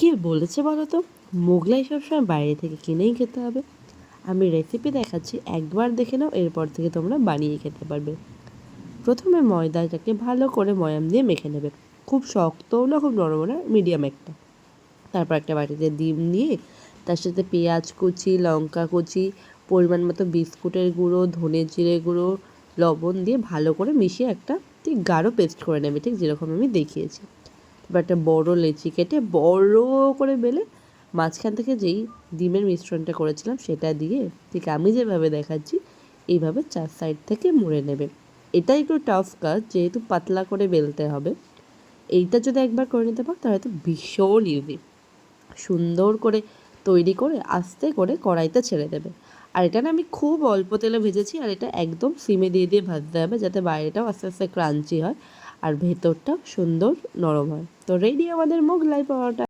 কে বলেছে বলো তো? মোগলাই সবসময় বাইরে থেকে কিনেই খেতে হবে। আমি রেসিপি দেখাচ্ছি, একবার দেখে নাও, এরপর থেকে তোমরা বানিয়ে খেতে পারবে। প্রথমে ময়দাটাকে ভালো করে ময়াম দিয়ে মেখে নেবে। খুব শক্তও না, খুব নরমও না মিডিয়াম একটা। তারপর একটা বাটিতে ডিম নিয়ে তার সাথে পেঁয়াজ কুচি, লঙ্কা কুচি, পরিমাণ মতো বিস্কুটের গুঁড়ো, ধনে জিরে গুঁড়ো, লবণ দিয়ে ভালো করে মিশিয়ে একটা ঠিক গাঢ় পেস্ট করে নেবে, ঠিক যেরকম আমি দেখিয়েছি। তারপর একটা বড় লেচি কেটে বড় করে বেলে মাঝখান থেকে যেই ডিমের মিশ্রণটা করেছিলাম সেটা দিয়ে ঠিক আমি যেভাবে দেখাচ্ছি, এইভাবে চার সাইড থেকে মুড়ে নেবে। এটা একটু টাফ কাজ, যেহেতু পাতলা করে বেলতে হবে। এইটা যদি একবার করে নিতে পারো, তাহলে তো ভীষণ ইজি সুন্দর করে তৈরি করে আস্তে করে কড়াইতে ছেড়ে দেবে। আর এটা না আমি খুব অল্প তেলে ভেজেছি, আর এটা একদম সিমে দিয়ে দিয়ে ভাজতে হবে, যাতে বাইরেটাও আস্তে আস্তে ক্রাঞ্চি হয়। আর ভেতরটাও সুন্দর নরম হয়। তো রেডি আমাদের মোগলাই পাওয়াটা